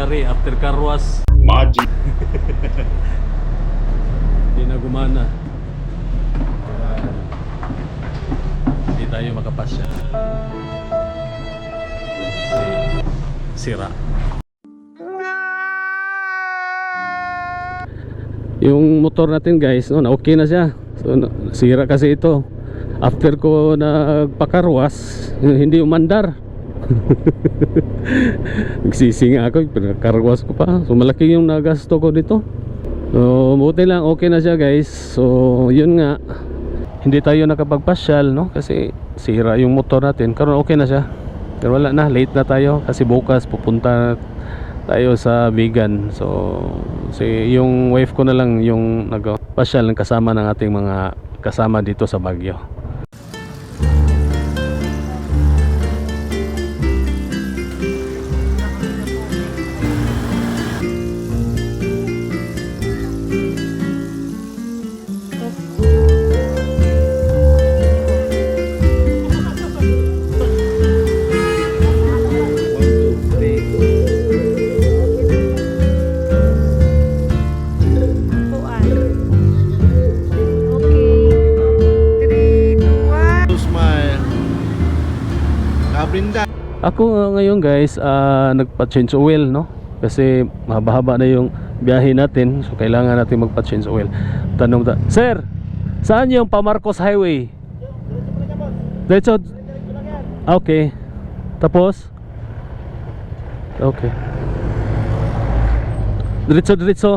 nangyari after car wash. Magic. Hindi na gumana. Hindi tayo makapasya. Sira. Yung motor natin guys, no, na okay na siya. So, sira kasi ito. After ko nagpakarwas, hindi umandar. Nagsisi nga ako, pinakarwas ko pa. So malaki yung nagasto ko dito. So buti lang, okay na siya guys. So yun nga, hindi tayo nakapagpasyal no kasi sira yung motor natin. Karon okay na siya. Pero wala na, late na tayo kasi bukas pupunta tayo sa vegan. So si yung wife ko na lang yung nagpasyal ng kasama ng ating mga kasama dito sa Baguio. Kabrinda. Ako uh, ngayon guys, ah, nagpa-change oil no. Kasi mahaba-haba na yung biyahe natin. So kailangan natin magpa-change oil. Tanong ta, Sir, saan yung Pamarcos Highway? Diretso. Okay. Tapos? Okay. Diretso, diretso.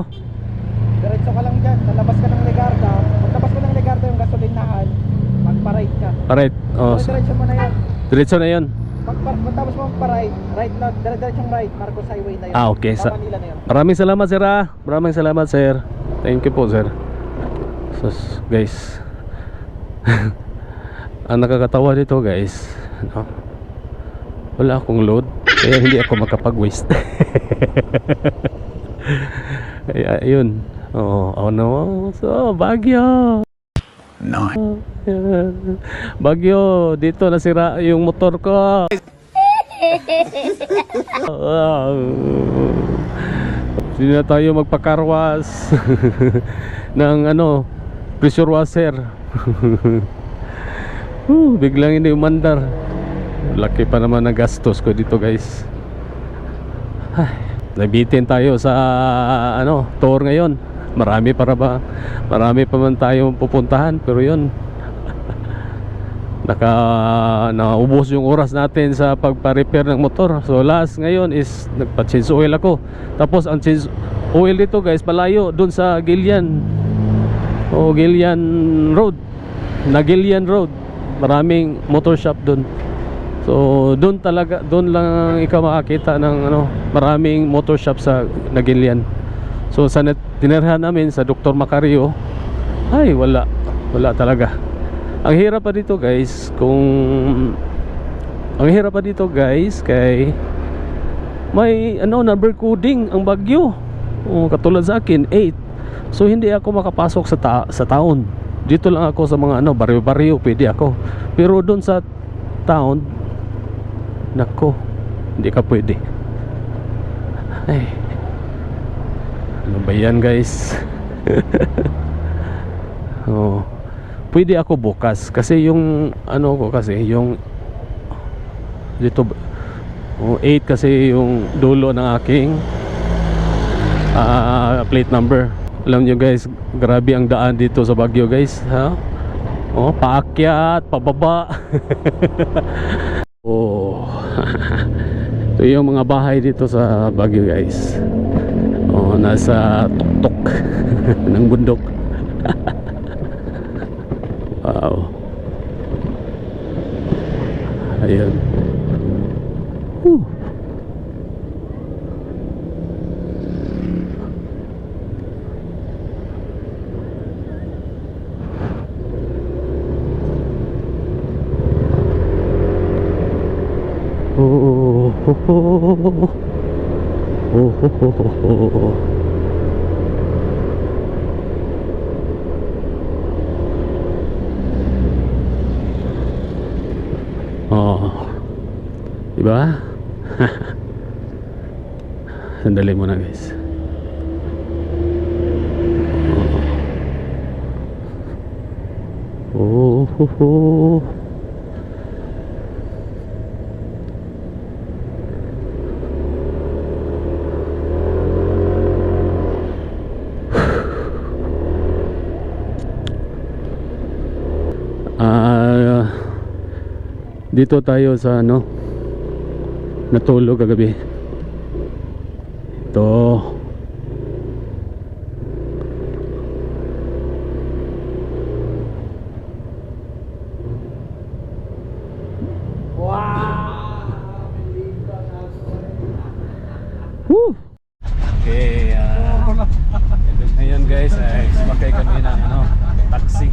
Diretso ka lang dyan, lalabas ka ng Legarda. Pagtabas mo ng Legarda yung gasolinahan, magpa-right ka. Alright. Oh, So, so, diretso mo na yun. diretso na 'yon. Pagtapos mo magpa-right, right na, dire- diretsong right, Marcos Highway na yun. Ah, okay. Sa- Manila na yun. Maraming salamat sir ah. Maraming salamat sir. Thank you po sir. So guys. ang nakakatawa dito guys. No? Wala akong load. Kaya hindi ako makapag-waste. Kaya yun. Oo, oh, no. So, Baguio. Nice. Ayan. Bagyo, dito nasira yung motor ko. Hindi na tayo magpakarwas ng ano, pressure washer. uh, biglang hindi umandar. Laki pa naman ang gastos ko dito guys. Ay, nabitin tayo sa ano, tour ngayon. Marami para ba? Marami pa man tayong pupuntahan pero yun. Naka naubos yung oras natin sa pagpa-repair ng motor. So last ngayon is nagpa-change oil ako. Tapos ang change oil dito guys, malayo doon sa Gillian. O Gillian Road. Na Gillian Road. Maraming motor shop doon. So doon talaga doon lang ikaw makakita ng ano, maraming motor shop sa Nagilian. So sa tinirhan namin sa Dr. Macario, ay wala, wala talaga. Ang hirap pa dito guys, kung ang hirap pa dito guys kay may ano number coding ang bagyo. Oh, katulad sa akin 8. So hindi ako makapasok sa ta- sa town. Dito lang ako sa mga ano baryo-baryo pwede ako. Pero doon sa town nako, hindi ka pwede. Ay. Ano ba yan guys? oh. Pwede ako bukas kasi yung ano ko kasi yung dito oh, 8 kasi yung dulo ng aking ah, plate number. Alam nyo guys, grabe ang daan dito sa Baguio guys, ha? Oh, paakyat, pababa. oh. Ito yung mga bahay dito sa Baguio guys. Oh, nasa tuktok ng bundok. wow. Ayun. Whew. Oh, ho, ho. Oh, ho, Diba? Sandali muna guys. Oh. oh, oh. Dito tayo sa ano natulog kagabi. Ito. Woo! Okay, ah, ngayon guys, ay sumakay kami ng ano, taxi.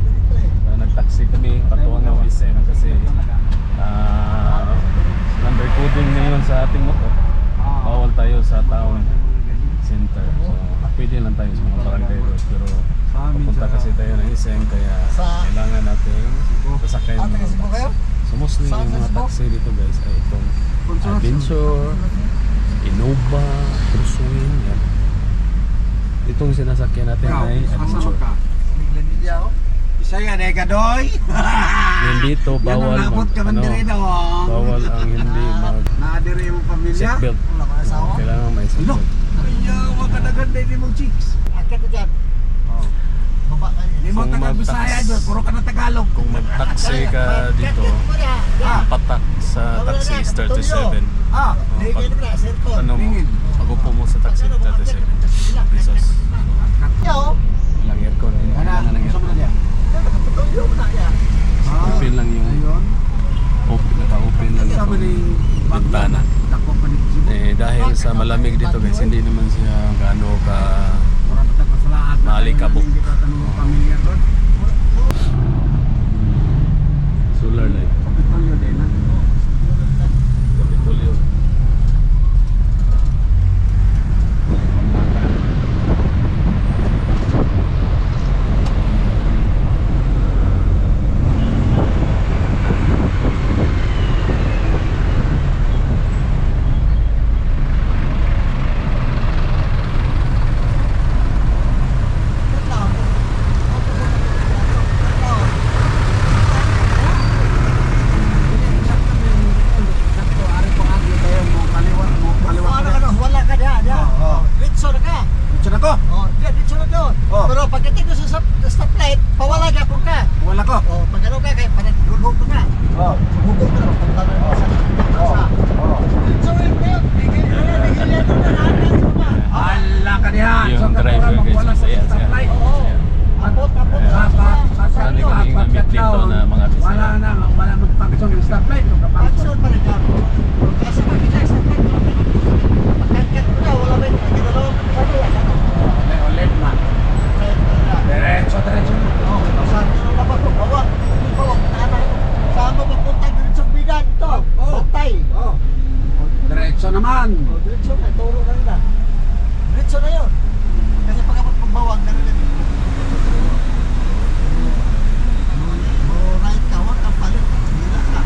So, nag-taxi kami patungo ng SM kasi ah, number coding ngayon sa ating motor. Bawal tayo sa town center. So, pwede lang tayo sa mga barangay road. Pero papunta kasi tayo ng SM kaya kailangan natin sasakay ng mga bus. So mostly yung mga taxi dito guys ay itong Adventure, Innova, Cruisewin, yan. Itong sinasakyan natin ay Adventure. Bisaya na kadoy. Yan dito bawal Yan ang labot mag, ka man ano, daw. bawal ang hindi mag Naadiri mo pamilya. seatbelt. Kailangan may Lo. seatbelt. Ayaw, makadagan din mo chicks. Akit mo dyan. Oh. Hindi mo taga Bisaya dyan, puro ka na Tagalog. Kung mag-taxi ka dito, patak sa taxi is 37. Ah, Oh, pag, ano mo, Tingin. pag upo mo sa taxi, 37 pesos. Walang aircon. Hindi Ana, kailangan ng gusto mo na aircon. dyan. Ah, Open lang yung open, naka-open lang yung bintana. Dako pa ni Eh, dahil sa malamig dito guys, hindi naman siya gaano ka. Maalikabok. Solar light. Kapitolyo din. ah. Kapitolyo. Sakto, ari ko agi tayo mo kaliwa mo kaliwa. Ano ka no? Wala ka diha, diha. Oo. Ditso na ka. Diyan ako. Oh, diha, ditso na doon. Oh. Pero pagdating doon sa stop- stoplight, pawala ka kung ka. Wala ko. Oh, pag ano ka, kaya parang dulhog ka ka. Oh. Hugog ka na, pagkano mo sa Oh. sa. Oh. Ditso na yun, tigil na yun, tigil na yun, nahanap ko ba? Ala ka diha. Yung So, driver, katulad, guys, wala ko masaya sa siya. stoplight. Oo. Abot, abot, Yeah. abot. Apat, sa Sana sarili, kaming apat namit dito down. na mga Bisaya. Wala na, wala magpakasyon ng stoplight. Yung kapakasyon. Action pa rin ka. Kasi makita sa stoplight, wala may pagkakat ko na, wala may ginalaw. Sabi, ano? Ulit, ulit na. Diretso, diretso. Oh, saan sino na ba ito? Bawa. Bawa, anak. Saan mo papunta diretso bigan ito? Oh. Bantay. Oh. Diretso naman. Oh, diretso na, turo na nila. Diretso na yun. Kasi pag kapag pagbawang, gano'n yun. Mo right ka, huwag kang palit. Hila ka.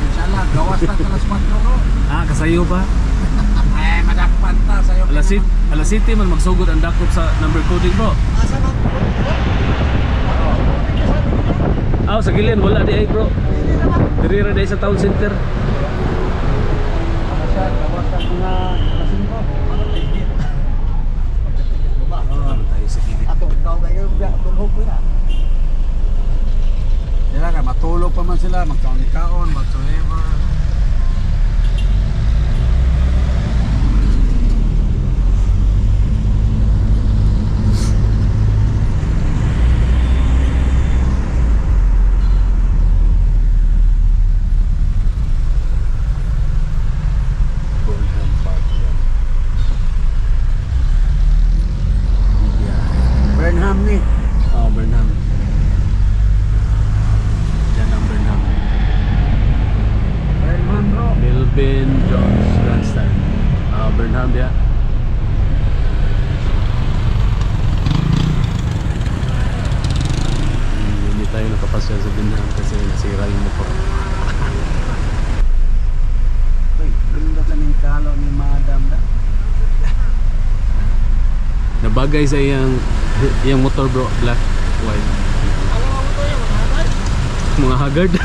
Inshallah, gawas na talas 4 ro. Ah, kasayo ba? Eh, madakpan ta sa'yo. Alasiti man magsugod ang dakop sa number coding bro. Asa na? Ah, sa gilid wala di ay bro. Diri ra sa town center. Yan ka, matulog pa man sila, magkaon-kaon, whatsoever. Nakapasya sa Burnham kasi nasira yung motor. Uy, ganda sa ning kalo ni Madam da. Nabagay sa iyang iyang motor bro, black, white. Mga haggard.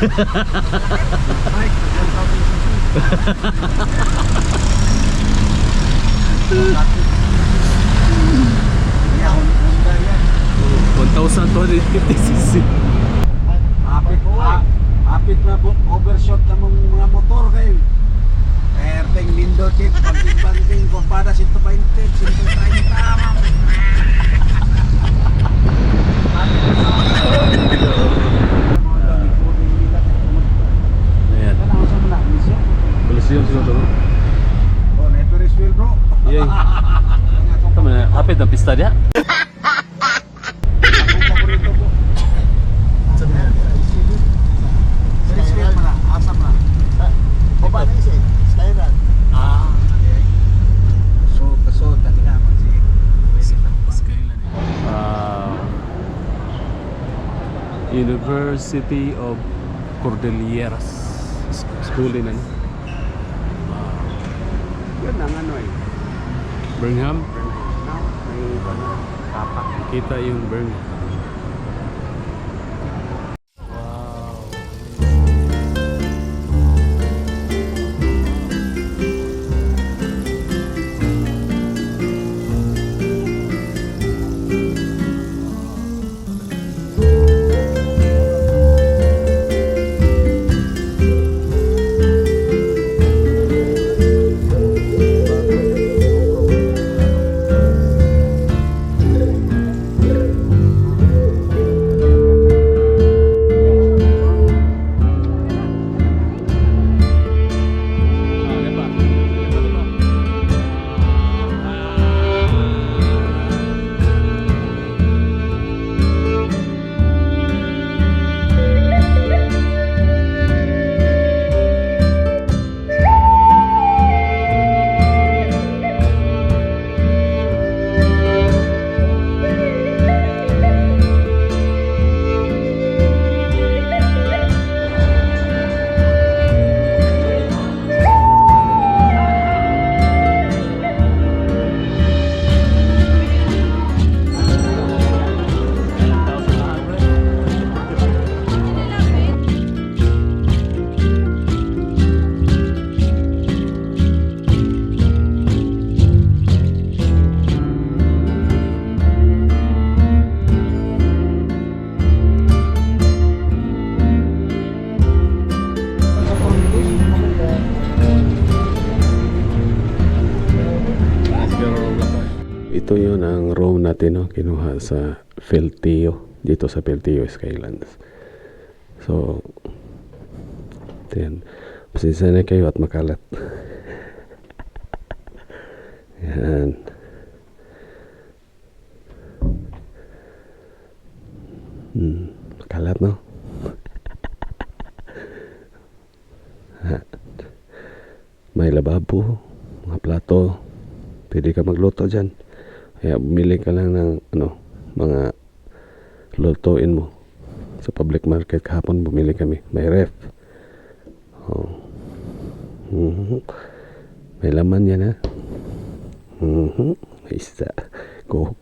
Ay, 1,000 cc. Yan, Honda yan. 1,250cc. Apit, ah, apit na overshot na mong mga motor kayo. Erteng lindo chip, banting-banting, kumpada 120, 130 tama. Ayan. Coliseum siguro. Oh, na Ferris wheel bro. Yay. Tama na, hapit na pista dia. Akong paborito po. Ferris wheel mo na, asam na. Baba na isa eh. Skyrun. Ah, okay. So, kaso, dati nga, sige. Wow. University of Cordilleras. School din ano? Yun ang ano eh. Birmingham. Now, may ano, tapak. Kita yung Birmingham. Ito yun ang room natin, no? Kinuha sa Feltio. Dito sa Feltio Skylands. So, ito yan. Pasensya na kayo at makalat. yan. Hmm, makalat, no? May lababo, mga plato, pwede ka magluto dyan. Kaya bumili ka lang ng ano, mga lutuin mo. Sa public market kahapon bumili kami. May ref. Oh. Mhm. May laman yan ha. Mhm. May isa. Coke.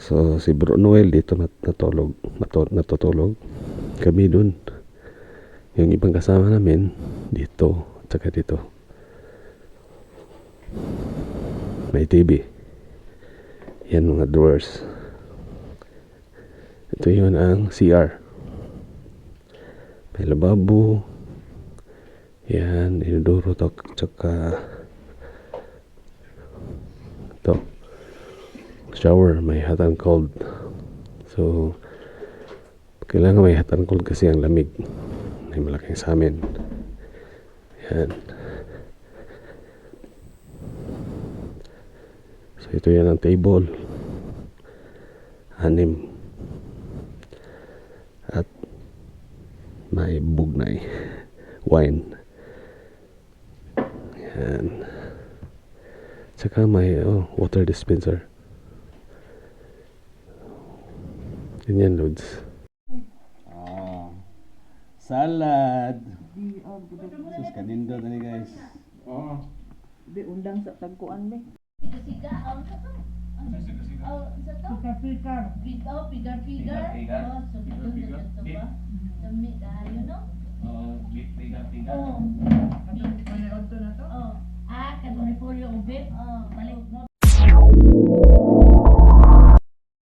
So si Bro Noel dito nat natulog, nato natutulog. Kami dun. Yung ibang kasama namin dito, tsaka dito. May TV. Yan mga drawers. Ito yun ang CR. May lababo. Yan, inuduro to. Tsaka ito. Shower, may hot and cold. So, kailangan may hot and cold kasi ang lamig. May malaking sa amin. Yan. Ito yan ang table. Anim. At may bugnay. Wine. Yan. Tsaka may oh, water dispenser. Ganyan, Lods. Ah, salad. Sus, kanindo na ni guys. Di undang sa tagkuan be. Pigar-pigar. Oh, pigar-pigar. Oh, so doon na dito ba? Dami kayo, no? Oh, piga-piga. Oh. Panood to na to. Oh. Ah, kanuri po yung beef. Oh, balik mo.